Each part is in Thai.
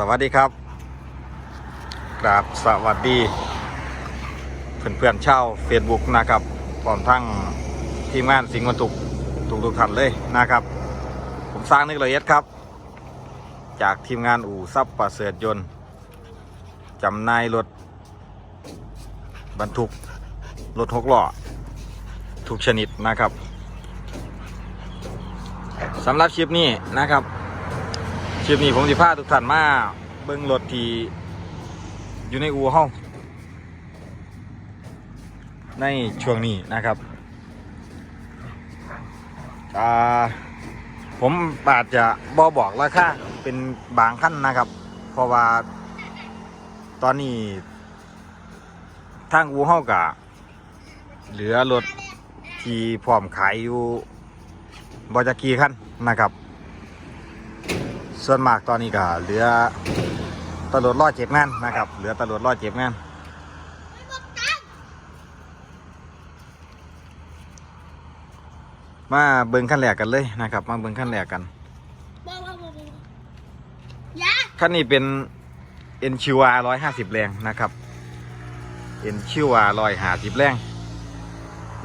สวัสดีครับกราบสวัสดี เพื่อนเพื่อนชาวเฟซบุ๊กนะครับพร้อมทั้งทีมงานสิงห์วันตุกทุกทุกท่านเลยนะครับ ผมสร้างนึกละเอียดครับ จากทีมงานอู่ซับประเสริฐยนต์จำนายรถบรรทุกรถหกล้อทุกชนิดนะครับสำหรับคลิปนี้นะครับ คลิปนี้ผมสิพาทุกท่านมาเบิ่งรถที่อยู่ในอู่ห้องในช่วงนี้นะครับผมอาจจะบอบอกราคาเป็นบางขั้นนะครับ เพราะว่าตอนนี้ ทางอู่ห้องกะเหลือรถที่พร้อมขายอยู่บอจะกี่ขั้นนะครับ ส่วนมากตอนนี้ก็เหลือตำรวจรอดเจ็บงานนะครับ เหลือตำรวจรอดเจ็บงานมาเบิ่งขั้นแรกกันเลยนะครับ มาเบิ่งขั้นแรกกันบอกบอกบอกบอกยาขั้นนี้เป็น n q r 150 แรงนะครับ n q r 150 แรง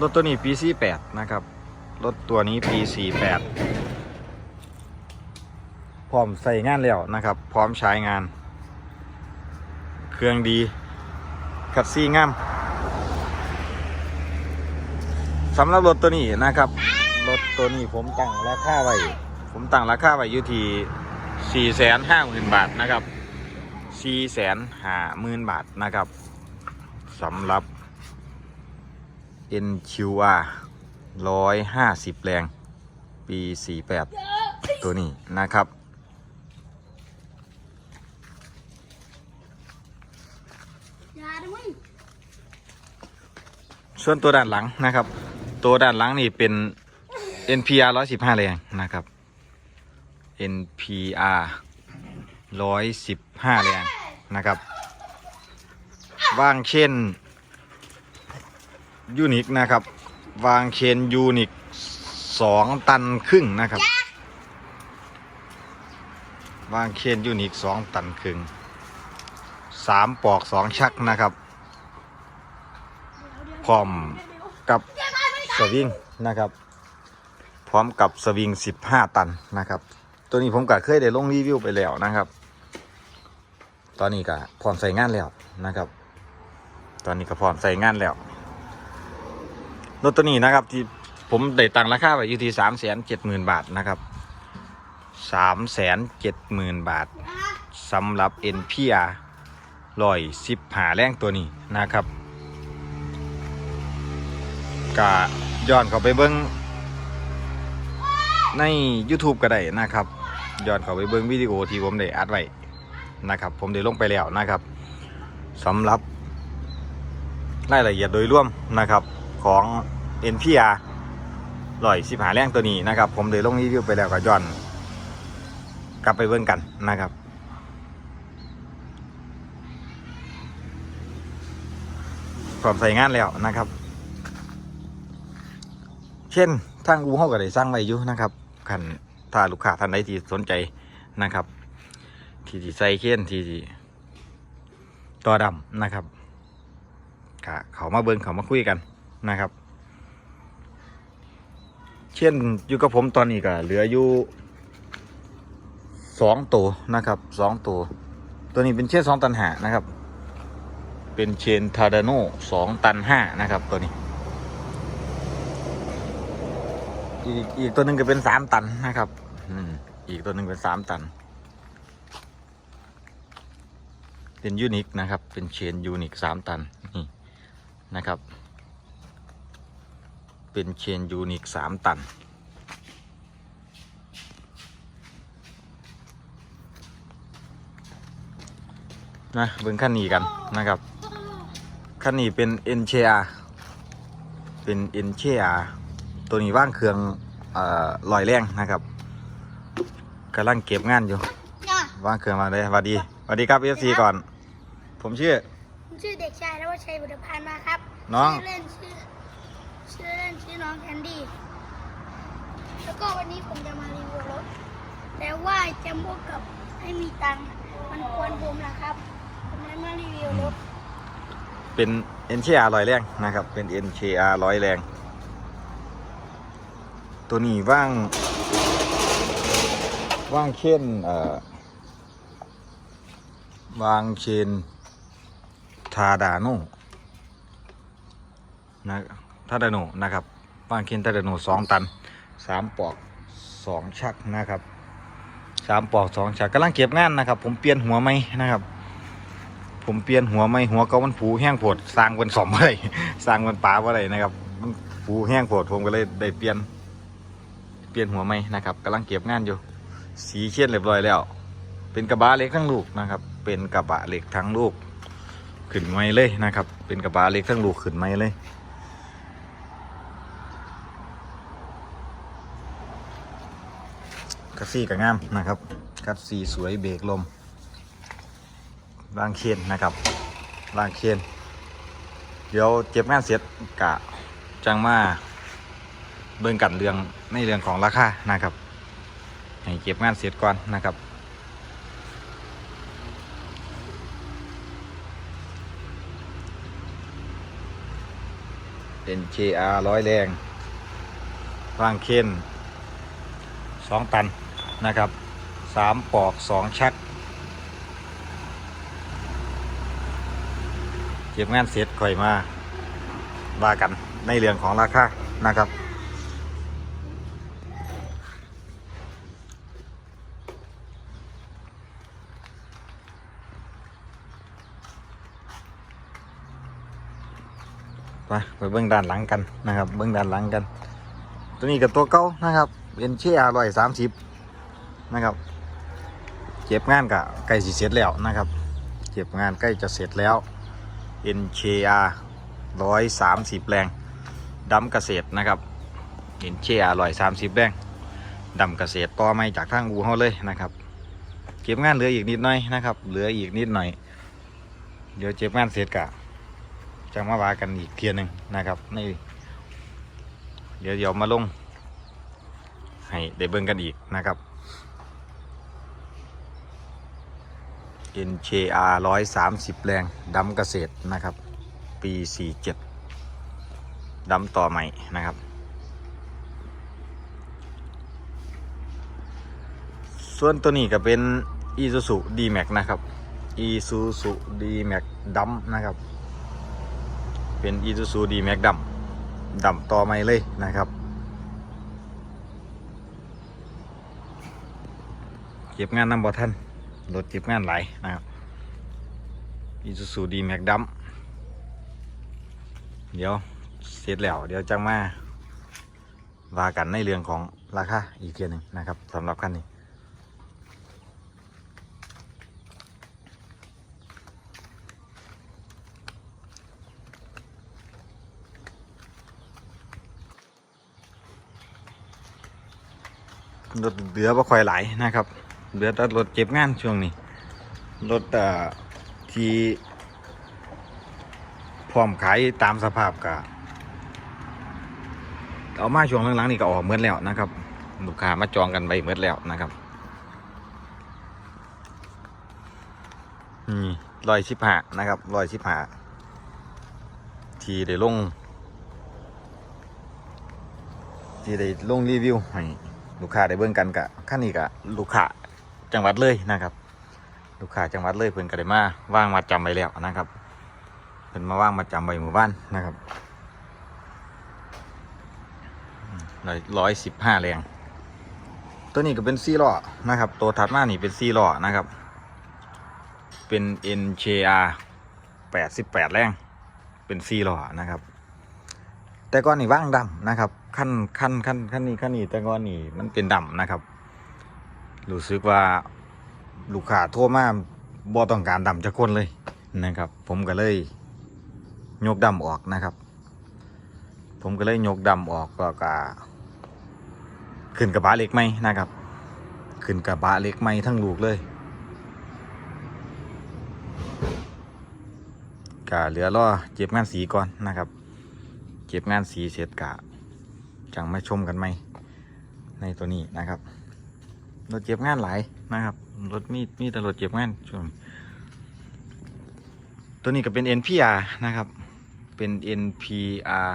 รถตัวนี้ปี 48 นะครับ รถตัวนี้ปี 48 พร้อมใส่งานแล้วนะครับ พร้อมใช้งาน เครื่องดีคัดซี่งามสำหรับรถตัวนี้นะครับ รถตัวนี้ผมตั้งราคาไว้ ผมตั้งราคาไว้อยู่ที่ 4 5 0 0 0 0 บาทนะครับ 4 5 0 0 0 0 บาทนะครับสำหรับ NQR 150 แรง ปี 48 ตัวนี้นะครับ ยาด้วย ส่วนตัวด้านหลังนะครับ ตัวด้านหลังนี่เป็น NPR 115 แรงนะครับ NPR 115 แรงนะครับวางเช่นยูนิคนะครับ วางเชนยูนิค2ตันครึ่งนะครับ วางเชนยูนิค2ตันครึ่ง3ปอก2ชักนะครับ อมกับสวิงนะครับ พร้อมกับสวิง 15 ตันนะครับ ตัวนี้ผมก็เคยได้ลงรีวิวไปแล้วนะครับ ตอนนี้ก็พร้อมใส่งานแล้วนะครับ ตอนนี้ก็พร้อมใส่งานแล้วรถตัวนี้นะครับที่ผมได้ตั้งราคาไว้อยู่ที่สามแสนเจ็ดหมื่นบาทนะครับสามแสนเจ็ดหมื่นบาทสำหรับ NPR ลอยสิบหาแรงตัวนี้นะครับ กะย้อนเข้าไปเบิ้งใน YouTube ก็ได้นะครับย้อนเข้าไปเบิ้งวิดีโอที่ผมได้อัดไว้นะครับ ผมได้ลงไปแล้วนะครับสำหรับรายละเอียดโดยรวมนะครับของ NPR ลอยสิบหาแรงตัวนี้นะครับ ผมได้ลงรีวิวไปแล้วก็ย้อน กลับไปเบิ้งกันนะครับ พร้อมใส่งานแล้วนะครับ เช่นทางอูเฮาก็ได้สร้างไว้อยู่นะครับคันถ้าลูกค้าท่านใดที่สนใจนะครับ ที่ที่ใส่เขียนที่ที่ต่อดำนะครับก็เขามาเบิ่งเขามาคุยกันนะครับ เช่นอยู่กับผมตอนนี้ก็เหลืออยู่สองตัวนะครับสองตัว ตัวนี้เป็นเช่นสองตันหานะครับ เป็นเชนทาดาโนสองตันห้านะครับตัวนี้ อีกอีกตัวหนึ่งก็เป็นสามตันนะครับอืมอีกตัวหนึ่งเป็นสามตัน เป็นยูนิคนะครับ เป็นเชนยูนิคสามตันนี่นะครับ เป็นเชนยูนิคสามตันนะเบิ่งขั้นนี้กันนะครับขั้นนี้เป็น NCR เป็น NCR ตัวนี้ว่างเครื่องเอ่อลอยแรงนะครับกำลังเก็บงานอยู่ยาว่างเครื่องมาเลยสวัสดีสวัสดีครับ FC ก่อน ผมชื่อผมชื่อเด็กชายนวชัยบุตรพันธ์มาครับน้องชื่อเล่นชื่อชื่อเล่นชื่อน้องแคนดี้แล้วก็วันนี้ผมจะมารีวิวรถแต่ว่าจะบวกกับให้มีตังค์มันควรผมนะครับผมเลยมารีวิวรถเป็น NCR ร้อยแรงนะครับ เป็น NCR ร้อยแรง ตัวนี้ว่าง ว่างเช่นเอ่อวางเชนทาดาโนนะทาดาโนนะครับวางเชนทาดาโนสองตันสามปอกสองชักนะครับสามปอกสองชักกำลังเก็บงานนะครับ ผมเปลี่ยนหัวไหมนะครับ ผมเปลี่ยนหัวไหมหัวเก่ามันผูแห้งโผดสร้างเป็นสมอะไรสร้างเป็นป่าอะไรนะครับมันผูแห้งโผดผมก็เลยได้เปลี่ยน เปลี่ยนหัวไหมนะครับกำลังเก็บงานอยู่ สีเชียนเรียบร้อยแล้ว เป็นกระบะเหล็กทั้งลูกนะครับ เป็นกระบะเหล็กทั้งลูก ขึ้นไม้เลยนะครับ เป็นกระบะเหล็กทั้งลูกขึ้นไม้เลยคัสซี่กับงามนะครับคัสซี่สวยเบรกลมบางเคียนนะครับบางเคียนเดี๋ยวเก็บงานเสร็จกะจังมาเบิ่งกันเรื่อง ในเรื่องของราคานะครับ ให้เก็บงานเสร็จก่อนนะครับเป็น JR ร้อยแรงวางเคนสองตันนะครับสามปอกสองชัก เก็บงานเสร็จค่อยมาว่ากันในเรื่องของราคานะครับ ไปไปเบื้องด้านหลังกันนะครับ เบื้องด้านหลังกัน ตัวนี้กับตัวเก่านะครับเป็นเชียร์ร้อยสามสิบนะครับเก็บงานกับใกล้สิเสร็จแล้วนะครับเก็บงานใกล้จะเสร็จแล้ว NCR ร้อยสามสิบแรงดำเกษตรนะครับ NCR ร้อยสามสิบแรงดำเกษตรต่อไม่จากทางอูเขาเลยนะครับ เก็บงานเหลืออีกนิดหน่อยนะครับ เหลืออีกนิดหน่อย เดี๋ยวเก็บงานเสร็จกะ จะมาว่ากันอีกเทียหนึ่งนะครับนี่เดี๋ยวเดี๋ยวมาลง ให้ได้เบิ่งกันอีกนะครับ NCR 130 แรงดำเกษตรนะครับ ปี 47ดำต่อใหม่นะครับ ส่วนตัวนี้ก็เป็น Isuzu D-Max นะครับ Isuzu D-Max ดำนะครับ เป็น Isuzu D-Max ดำดำต่อไม่เลยนะครับ เก็บงานน้ำบ่ท่านรถเก็บงานหลายนะครับ Isuzu D-Max ดำเดี๋ยวเสร็จแล้ว เดี๋ยวจะมาว่ากันในเรื่องของราคาอีกเทียหนึ่งนะครับสำหรับคันนี้ รถเหลือบ่ค่อยไหลนะครับเหลือแต่รถเก็บงานช่วงนี้รถที่พร้อมขายตามสภาพกะเอามาช่วงหลังๆนี่ก็ออกเมื่อแล้วนะครับลูกค้ามาจองกันไปเมื่อแล้วนะครับนี่ร้อยสิบหานะครับร้อยสิบหาที่ได้ลง ที่ได้ลงรีวิวให้ ลูกค้าได้เบิ่งกันกะขั้นนี้กะลูกค้าจังหวัดเลยนะครับ ลูกค้าจังหวัดเลยเพิ่นก็ได้มาว่างมาจำไว้แล้วนะครับเพิ่นมาว่างมาจำไว้หมู่บ้านนะครับร้อยร้อยสิบห้าแรงตัวนี้ก็เป็นซีล้อนะครับ ตัวถัดมานี่เป็นซีล้อนะครับ เป็น NJR 88 แรง เป็นซีล้อนะครับ แต่ก่อนนี่ว่างดำนะครับขั้นขั้นขั้นขั้นนี้ขั้นนี้แต่ก่อนนี่มันเป็นดำนะครับรู้สึกว่าลูกค้าโทรมาบ่ต้องการดำจะคนเลยนะครับ ผมก็เลยยกดำออกนะครับ ผมก็เลยยกดำออกก็กะขึ้นกระบะเล็กไหมนะครับ ขึ้นกระบะเล็กไหมทั้งลูกเลยกะเหลือรอเจ็บงานสีก่อนนะครับ เก็บงานสีเสร็จกะจังมาชมกันไหมในตัวนี้นะครับรถเก็บงานหลายนะครับรถมีมีแต่รถเจ็บงานช่วงตัวนี้ก็เป็น NPR นะครับ เป็น NPR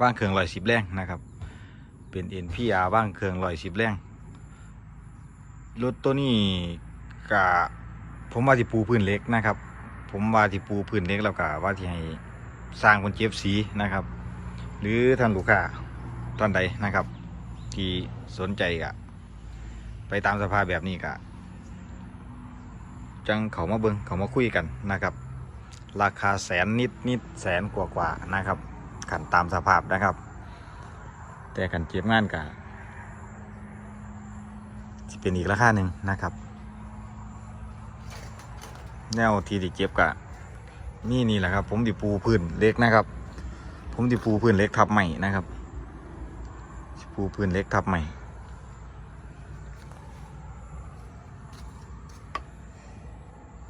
ว่างเครื่องลอยสิบแรงนะครับ เป็น NPR ว่างเครื่องลอยสิบแรงรถตัวนี้กะผมว่าที่ปูพื้นเล็กนะครับ ผมว่าที่ปูพื้นเล็กแล้วก็ว่าที่ให้ สร้างคนเจ็บสีนะครับ หรือท่านลูกค้าท่านใดนะครับ ที่สนใจกะไปตามสภาพแบบนี้กะจังเขามาเบิงเขามาคุยกันนะครับ ราคาแสนนิดนิดแสนกว่ากว่านะครับขันตามสภาพนะครับ แต่ขันเก็บงานกะจะเป็นอีกราคาหนึ่งนะครับ แนวที่ดิเก็บกะ นี่นี่แหละครับ ผมดิปูพื้นเล็กนะครับ ผมดิปูพื้นเล็กทับใหม่นะครับปูพื้นเล็กทับใหม่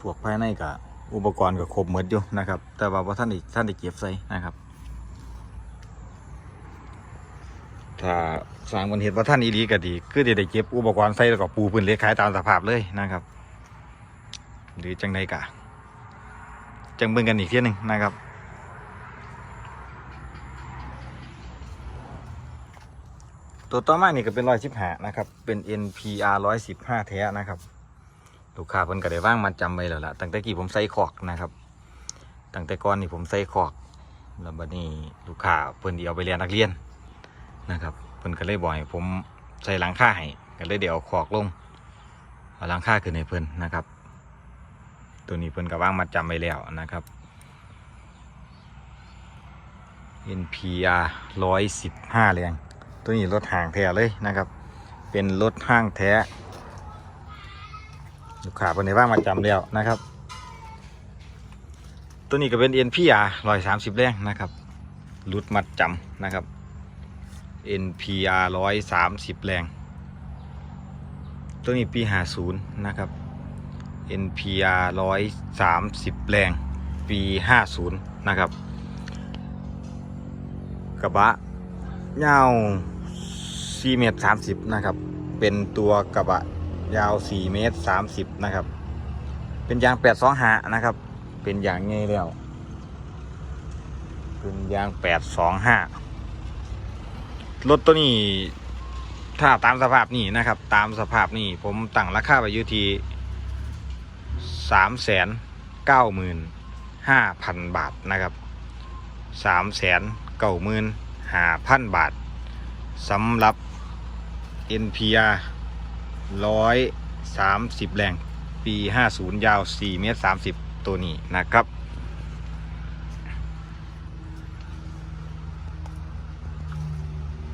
พวกภายในกับอุปกรณ์ก็ครบหมดอยู่นะครับ แต่ว่าท่านอีกท่านได้เก็บใส่นะครับ ถ้าสร้างบนเหตุว่าท่านอีดีก็ดีคือได้ได้เก็บอุปกรณ์ใส่แล้วก็ปูพื้นเล็กขายตามสภาพเลยนะครับ หรือจังใดกะ จังเบิ่งกันอีกเที่ยหนึ่งนะครับตัวต่อมานี่ก็เป็นรอยชิบหานะครับ เป็น NPR ร้อยสิบห้าแท้นะครับ ลูกค้าเพิ่นก็ได้ว่างมันจำไว้แล้วล่ะ ตั้งแต่กี้ผมใส่ขอกนะครับ ตั้งแต่ก่อนนี่ผมใส่ขอกแล้วบัดนี้ลูกค้าเพิ่นเดียวไปเรียนนักเรียนนะครับ เพิ่นก็เลยบ่อยผมใส่หลังค่าให้ก็เลยเดี๋ยวขอกลงเอาหลังค่าขึ้นให้เพิ่นนะครับ ตัวนี้เพิ่นก็ว่างมัดจำไว้แล้วนะครับ NPR ร้อยสิบห้าแรง ตัวนี้รถห่างแท้เลยนะครับ เป็นรถห้างแท้ ลูกค้าคนไหนว่างมาจำแล้วนะครับ ตัวนี้ก็เป็น NPR ร้อยสามสิบแรงนะครับรุดมัดจำนะครับ NPR ร้อยสามสิบแรง ตัวนี้ปีห้าศูนย์นะครับ NPR ร้อยสามสิบแรง ปีห้าศูนย์นะครับ กระบะยาว4เมตร30 นะครับ เป็นตัวกระบะยาว4เมตร30 นะครับ เป็นยาง825หานะครับ เป็นยางไงแล้ว เป็นยาง 825 รถตัวนี้ถ้าตามสภาพนี่นะครับ ตามสภาพนี่ผมตั้งราคาไปอยู่ที่ สามแสนเก้าหมื่นห้าพันบาทนะครับสามแสนเก้าหมื่นห้าพันบาทสำหรับ NPR ร้อยสามสิบแรงปีห้าศูนย์ยาวสี่เมตรสามสิบตัวนี้นะครับ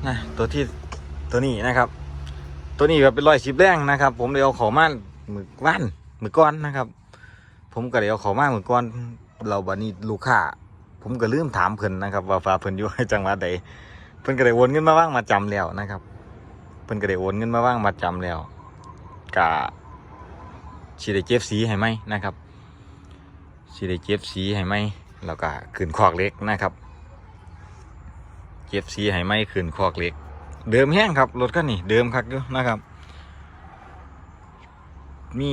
นะตัวที่ตัวนี้นะครับ ตัวนี้ก็เป็นรอยสิบแรงนะครับ ผมเลยเอาขอมาหมือว่านหมือก้อนนะครับ ผมก็เลยเอาเขอมาเหมือนก้อนเราบันนี้ลูกค้าผมก็ลืมถามเพิ่นนะครับว่าฟ้าเพิ่นอยู่จังหวัดใดเพิ่นก็ได้โอนเงินมาว่างมาจำแล้วนะครับ เพิ่นก็ได้โอนเงินมาว่างมาจำแล้วกะสิได้เจ็บสีให้ไหมนะครับสิได้เจ็บสีให้ไหมแล้วก็ขึ้นคอกเล็กนะครับ เจ็บสีให้ไหมขึ้นคอกเล็ก เดิมแห้งครับรถคันนี้เดิมคักอยู่นะครับ มี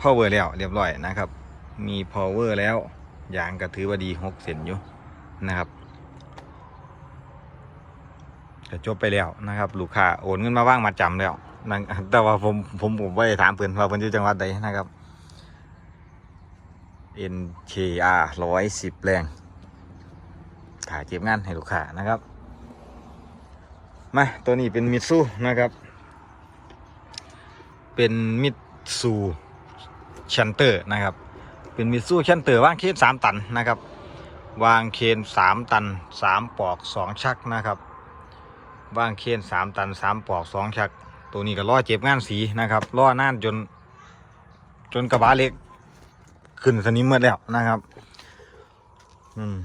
power แล้วเรียบร้อยนะครับ มี power แล้วยางก็ถือว่าดีหกเซนอยู่นะครับก็จบไปแล้วนะครับ ลูกค้าโอนเงินมาว่างมาจำแล้วแต่ว่าผมผมผมไม่ได้ถามเพื่อนว่าเพื่อนอยู่จังหวัดใดนะครับ NKR ร้อยสิบแรงถ่ายเก็บงานให้ลูกค้านะครับ มาตัวนี้เป็นมิตซูนะครับ เป็นมิตซูชันเตอร์นะครับ เป็นมิตซูชันเตอร์ว่างเคนสามตันนะครับ วางเคนสามตันสามปอกสองชักนะครับวางเคนสามตันสามปอกสองชัก ตัวนี้ก็ล้อเจ็บงานสีนะครับล้อน่านจน จนกระบะเล็ก ขึ้นสนิมหมดแล้วนะครับ อืม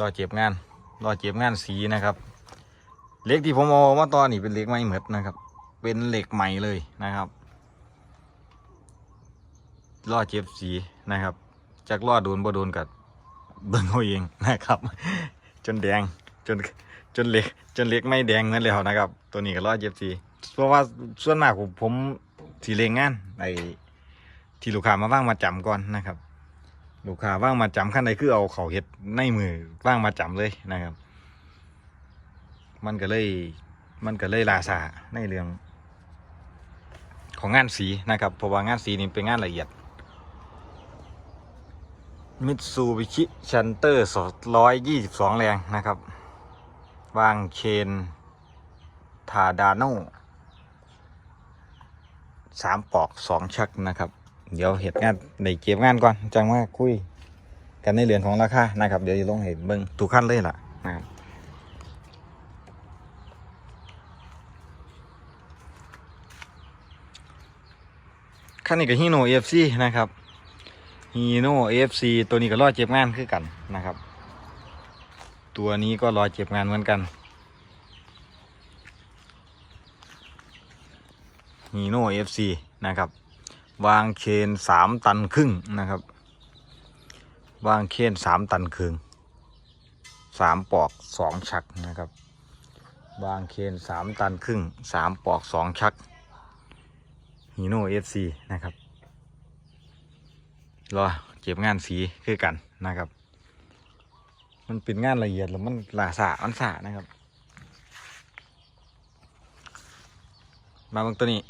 ล้อเจ็บงานล้อเจ็บงานสีนะครับเหล็กที่ผมเอามาตอนนี่เป็นเหล็กใหม่เหมือดนะครับ เป็นเหล็กใหม่เลยนะครับ ล้อเจ็บสีนะครับจากล้อโดนบ่โดนกับเบิ่งเอาเองนะครับ จนแดงจนจนเล็กจนเล็กไม่แดงนั่นแล้วนะครับ ตัวนี้ก็ร้อเจ็ดสี่เพราะว่าส่วนมากผมผมสีเลงงานไอที่ลูกค้ามาว่างมาจำก่อนนะครับ ลูกค้าว่างมาจำขั้นใดคือเอาเข่าเห็ดในมือว่างมาจำเลยนะครับ มันก็เลยมันก็เลยลาซาในเรื่องของงานสีนะครับเพราะว่างานสีนี่เป็นงานละเอียด มิตซูบิชิชันเตอร์สร้อยยี่สิบสองแรงนะครับ วางเชนทาดาโนสามปอกสองชักนะครับ เดี๋ยวเหตุงานในเก็บงานก่อน จังว่าคุยกันในเรื่องของราคานะครับ เดี๋ยวจะลงเห็นเบิ้งทุกขั้นเลยล่ะนะครับคันนี้ก็ฮีโนเอฟซีนะครับ ฮีโน่เอฟซีตัวนี้ก็รอเจ็บงานคือกันนะครับ ตัวนี้ก็รอเจ็บงานเหมือนกันฮีโน่เอฟซีนะครับ วางเคนสามตันครึ่งนะครับ วางเคนสามตันครึ่งสามปอกสองชักนะครับ วางเคนสามตันครึ่งสามปอกสองชักฮีโน่เอฟซีนะครับ รอเก็บงานสีคือกันนะครับ มันเป็นงานละเอียดแล้วมันลาสามันสานะครับ มาเบางตัวนี้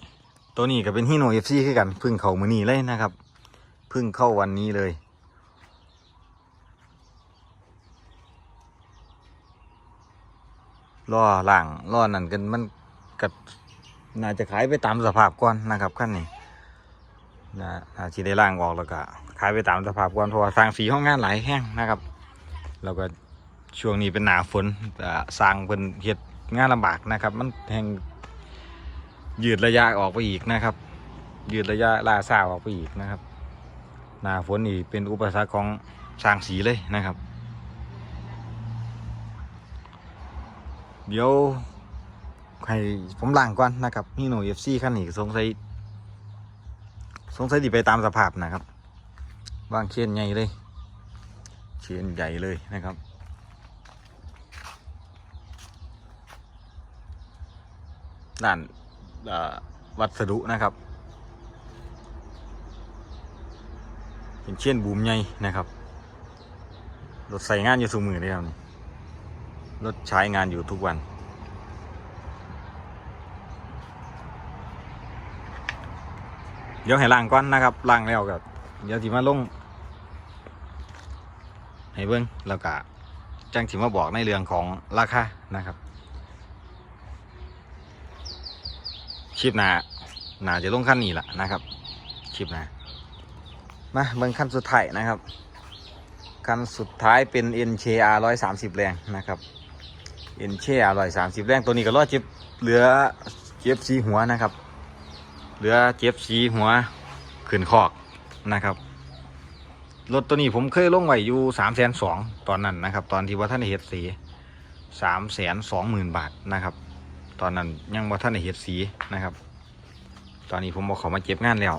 ตัวนี้ก็เป็นฮีโน่เอฟซีคือกันพึ่งเข้ามือนี้เลยนะครับ พึ่งเข้าวันนี้เลยล่อล่างล่อนั่นกันมันกับน่าจะขายไปตามสภาพก่อนนะครับขั้นนี้นะอาชีได้ล่างออกแล้วก็ ขายไปตามสภาพก่อนเพราะว่าสร้างสีห้องงานหลายแห้งนะครับแล้วก็ช่วงนี้เป็นหนาฝนสร้างเป็นเฮ็ดงานลำบากนะครับ มันแห่งยืดระยะออกไปอีกนะครับ ยืดระยะลาซาออกไปอีกนะครับ หนาฝนนี่เป็นอุปสรรคของสร้างสีเลยนะครับ เดี๋ยวให้ผมล้างก่อนนะครับนี่หนูเอฟซีขั้นนี้สงสัยสงสัยดีไปตามสภาพนะครับ วางเชียนใหญ่เลย เชียนใหญ่เลยนะครับ ด้านวัสดุนะครับ เป็นเช่นบูมใหญ่นะครับ รถใส่งานอยู่สูมือเลยครับนี่รถใช้งานอยู่ทุกวันเดี๋ยวให้ล้างก่อนนะครับล้างแล้วก็เดี๋ยวสิมาลง ให้เบิ้งแล้วก็จังสิมาบอกในเรื่องของราคานะครับคลิปหน้าน่าจะลงขั้นนี้แหละนะครับคลิปหน้ามาเบิ้งขั้นสุดท้ายนะครับขั้นสุดท้ายเป็น NCR 130 แรงนะครับ NCR 130 แรงตัวนี้ก็รอดเจ็บเหลือเจ็บสีหัวนะครับ เหลือเจ็บสีหัวขึ้นคอกนะครับ รถตัวนี้ผมเคยลงไว้อยู่สามแสนสองตอนนั้นนะครับ ตอนที่ว่าท่านเฮ็ดสีสามแสนสองหมื่นบาทนะครับ ตอนนั้นยังว่าท่านเฮ็ดสีนะครับ ตอนนี้ผมบอกเขามาเก็บงานแล้ว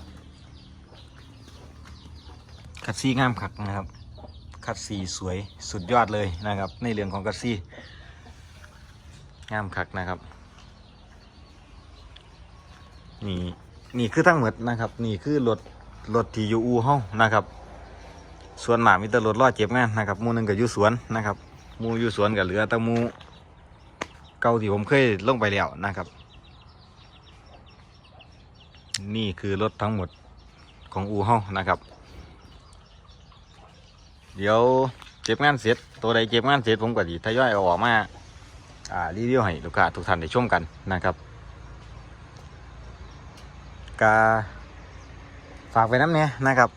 คัดซี่งามคักนะครับ คัดซีสวยสุดยอดเลยนะครับ ในเรื่องของคัดซี่งามคักนะครับนี่นี่คือทั้งหมดนะครับ นี่คือรถรถที่อยู่อูเฮานะครับ ส่วนหมามีแต่รถรอดเจ็บงานนะครับมูหนึงก็อยู่สวนนะครับมูอยู่สวนก็เหลือแต่มูเก่าที่ผมเคยลงไปแล้วนะครับ นี่คือรถทั้งหมดของอูเฮานะครับ เดี๋ยวเจ็บงานเสร็จตัวใดเจ็บงานเสร็จผมก็ดีทยอยเอาออกมาอ่ารีวิวให้ลูกค้าทุกท่านได้ชมกันนะครับกาฝากไว้น้ำเนี่ยนะครับ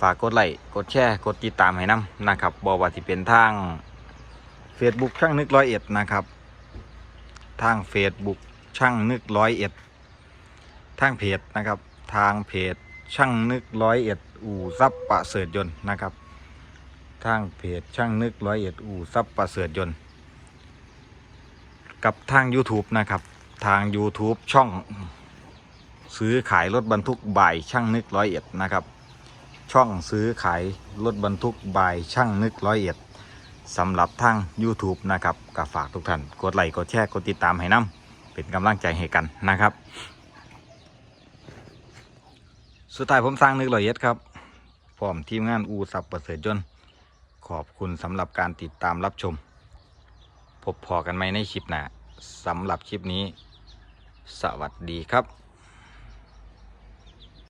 ฝากกดไลค์กดแชร์กดติดตามให้น้ำนะครับบอกว่าที่เป็นทาง Facebook ช่างนึกร้อยเอ็ดนะครับ ทาง Facebook ช่างนึกร้อยเอ็ดทางเพจนะครับทางเพจช่างนึกร้อยเอ็ดอู่ซับประเสริฐยนต์นะครับ ทางเพจช่างนึกร้อยเอ็ดอู่ซับประเสริฐยนต์กับทาง YouTube นะครับ ทาง YouTube ช่อง ซื้อขายรถบรรทุกบ่ายช่างนึกร้อยเอ็ดนะครับ ช่องซื้อขายรถบรรทุกบายช่างนึกร้อยเอ็ดสำหรับทาง YouTube นะครับก็ฝากทุกท่าน กดไลค์กดแชร์กดติดตามให้นํเป็นกำลังใจให้กันนะครับ สุดท้ายผมสร้างนึกละเอียดครับพร้อมทีมงานอูสับประเสริฐยนขอบคุณสำหรับการติดตามรับชม พบพอกันไหมในคลิปหน้าสำหรับคลิปนี้ สวัสดีครับ